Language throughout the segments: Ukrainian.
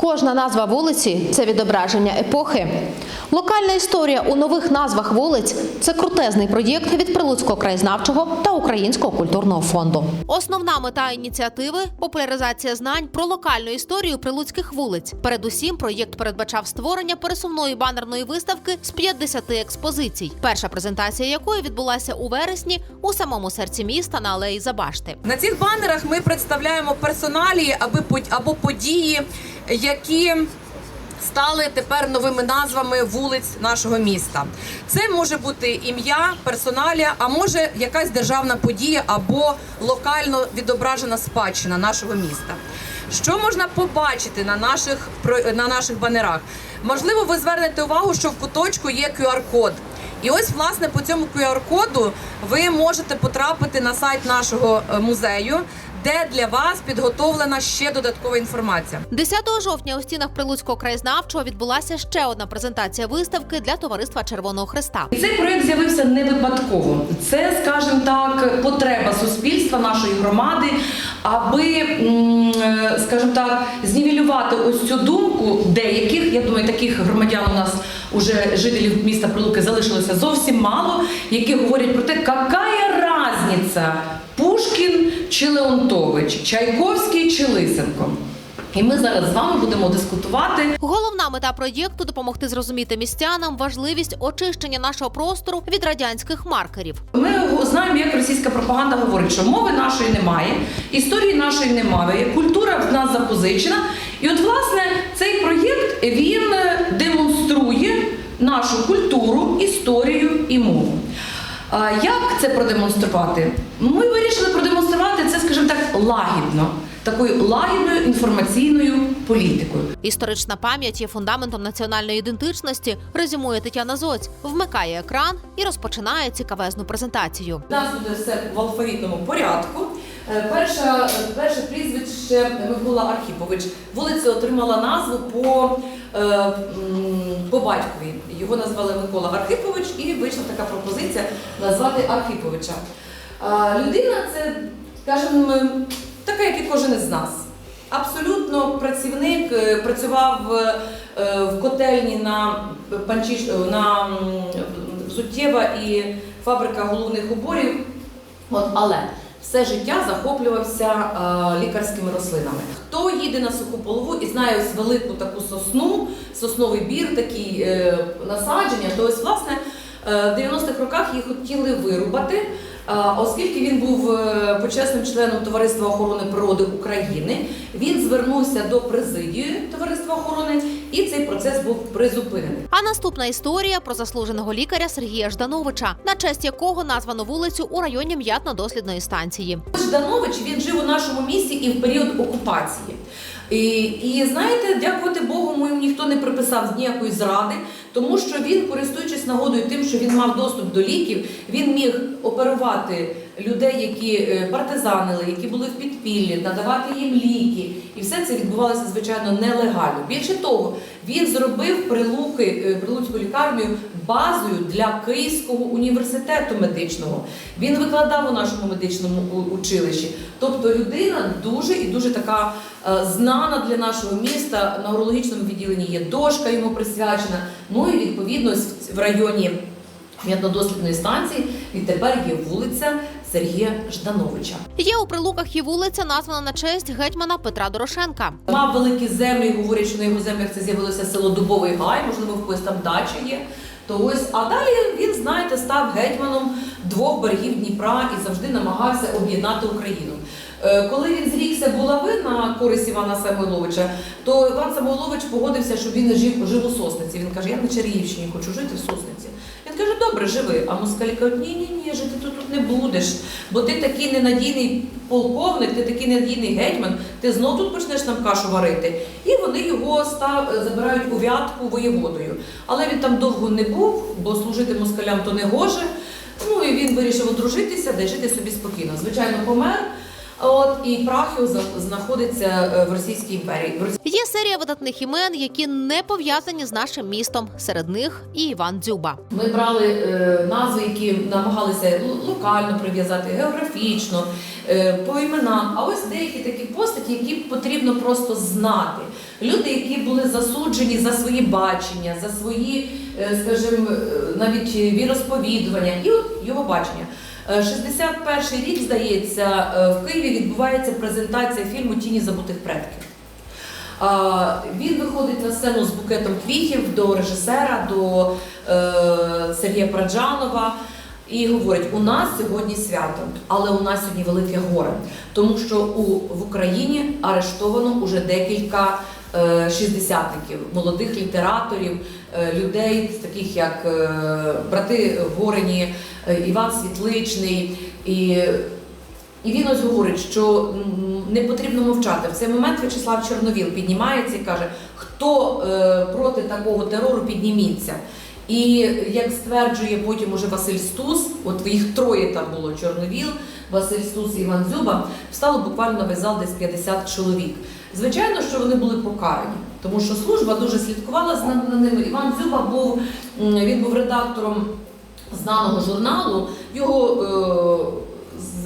Кожна назва вулиці це відображення епохи. Локальна історія у нових назвах вулиць це крутезний проєкт від Прилуцького краєзнавчого та Українського культурного фонду. Основна мета ініціативи популяризація знань про локальну історію прилуцьких вулиць. Передусім, проєкт передбачав створення пересувної банерної виставки з 50 експозицій. Перша презентація якої відбулася у вересні у самому серці міста на алеї Забашти. На цих банерах ми представляємо под- або події, які стали тепер новими назвами вулиць нашого міста. Це може бути ім'я, персоналія, а може якась державна подія або локально відображена спадщина нашого міста. Що можна побачити на наших на наших банерах? Можливо, ви звернете увагу, що в куточку є QR-код. І ось, власне, по цьому QR-коду ви можете потрапити на сайт нашого е, музею, де для вас підготовлена ще додаткова інформація. 10 жовтня у стінах Прилуцького краєзнавчого відбулася ще одна презентація виставки для товариства Червоного Христа. Цей проєкт з'явився не випадково. Це, скажімо так, потреба суспільства, нашої громади, аби, е, скажімо так, знівелювати ось цю думку деяких, я думаю, таких громадян у нас уже жителів міста Прилуки залишилося зовсім мало, які говорять про те, яка різниця Пушкін чи Леонтович, Чайковський чи Лисенко. І ми зараз з вами будемо дискутувати Головна мета проєкту допомогти зрозуміти містянам важливість очищення нашого простору від радянських маркерів. Ми знаємо, як російська пропаганда говорить, що мови нашої немає, історії нашої немає, культура в нас запозичена. І от, власне, цей проєкт він е, демонструє нашу культуру, історію і мову. Як це продемонструвати? Ми вирішили продемонструвати це, скажімо так, лагідно, такою лагідною інформаційною політикою. Історична пам'ять є фундаментом національної ідентичності. Резюмує Тетяна Зоць, вмикає екран і розпочинає цікавезну презентацію. У нас буде все в алфавітному порядку. Е, Перша, перше прізвище Микола Архіпович. Вулиця отримала назву по, е, по батькові. Його назвали Микола Архипович і вийшла така пропозиція назвати Архиповича. А, людина це, скажімо, така, як і кожен із нас. Абсолютно працівник, е, працював е, в котельні на панчіш, на взуттєва і фабрика головних уборів. От, але все життя захоплювався е, лікарськими рослинами. Хто їде на суху полову і знає ось велику таку сосну, сосновий бір, такі е, насадження, то ось власне е, в 90-х роках їх хотіли вирубати. Е, Оскільки він був е, почесним членом Товариства охорони природи України, він звернувся до президії Товариства охорони, і цей процес був призупинений. А наступна історія про заслуженого лікаря Сергія Ждановича, на честь якого названо вулицю у районі м'ятно-дослідної станції. Жданович він жив у нашому місті і в період окупації. І, і знаєте, дякувати Богу, йому ніхто не приписав ніякої зради, тому що він, користуючись нагодою тим, що він мав доступ до ліків, він міг оперувати людей, які е, партизанили, які були в підпіллі, надавати їм ліки. І все це відбувалося звичайно нелегально. Більше того, він зробив прилуки е, прилуцьку лікарню базою для Київського університету медичного. Він викладав у нашому медичному училищі. Тобто людина дуже і дуже така е, знана для нашого міста. На урологічному відділенні є дошка йому присвячена. Ну і відповідно в- районі м'ятнодослідної станції відтепер є вулиця Сергія Ждановича. Є у прилуках і вулиця, названа на честь гетьмана Петра Дорошенка. Мав великі землі, говорять, що на його землях це з'явилося село Дубовий Гай, можливо, в когось там дача є. То ось, а далі він, знаєте, став гетьманом двох берегів Дніпра і завжди намагався об'єднати Україну. Е, Коли він зрікся булави на користь Івана Самойловича, то Іван Самойлович погодився, щоб він жив, жив у Сосниці. Він каже, я на Чернігівщині хочу жити в Сосниці. Він каже, добре, живи. А москалі кажуть, ні, ні, ні, жити ти тут не будеш. Бо ти такий ненадійний полковник, ти такий ненадійний гетьман, ти знов тут почнеш нам кашу варити. І вони його став, забирають у вятку воєводою. Але він там довго не був, бо служити москалям то не гоже. Ну і він вирішив одружитися, де жити собі спокійно. Звичайно, помер. От і прах його за- знаходиться е, в Російській імперії. Є серія видатних імен, які не пов'язані з нашим містом. Серед них і Іван Дзюба. Ми брали е, назви, які намагалися локально прив'язати, географічно, е, по іменам. А ось деякі такі постаті, які потрібно просто знати. Люди, які були засуджені за свої бачення, за свої, е, скажімо, навіть віросповідування, і от його бачення. Е, 61 рік, здається, е, в Києві відбувається презентація фільму Тіні забутих предків. Він виходить на сцену з букетом квітів до режисера, до е, Сергія Праджанова і говорить: у нас сьогодні свято, але у нас сьогодні велике горе, тому що у, в Україні арештовано уже декілька е, шістдесятників, молодих літераторів, е, людей, таких як е, брати Горені, е, Іван Світличний і і він ось говорить, що не потрібно мовчати. В цей момент В'ячеслав Чорновіл піднімається і каже, хто е, проти такого терору підніміться. І як стверджує потім уже Василь Стус, от їх троє там було Чорновіл, Василь Стус і Іван Дзюба, встало буквально весь зал десь 50 чоловік. Звичайно, що вони були покарані, тому що служба дуже слідкувала за ними. Іван Дзюба був він був редактором знаного журналу. Його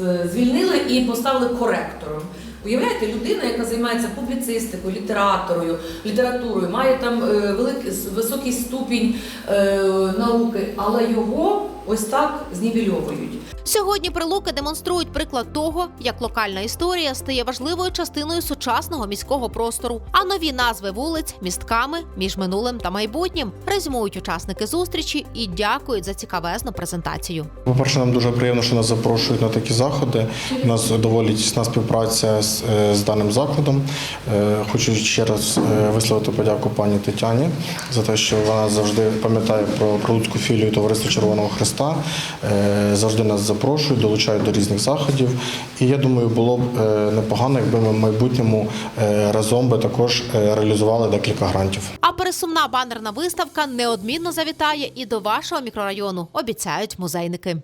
е, звільнили і поставили коректором. Уявляєте, людина, яка займається публіцистикою, літераторою, літературою, має там е, великий високий ступінь е, науки, але його ось так знівельовують. Сьогодні прилуки демонструють приклад того, як локальна історія стає важливою частиною сучасного міського простору, а нові назви вулиць містками між минулим та майбутнім резюмують учасники зустрічі і дякують за цікавезну презентацію. По-перше, нам дуже приємно, що нас запрошують на такі заходи. У нас доволі тісна співпраця з, е, з даним закладом. Е, Хочу ще раз е, висловити подяку пані Тетяні за те, що вона завжди пам'ятає про прилуцьку філію Товариства Червоного Христа. Завжди нас запрошують, долучають до різних заходів. І я думаю, було б е, непогано, якби ми в майбутньому е, разом би також е, реалізували декілька грантів. А пересумна банерна виставка неодмінно завітає і до вашого мікрорайону, обіцяють музейники.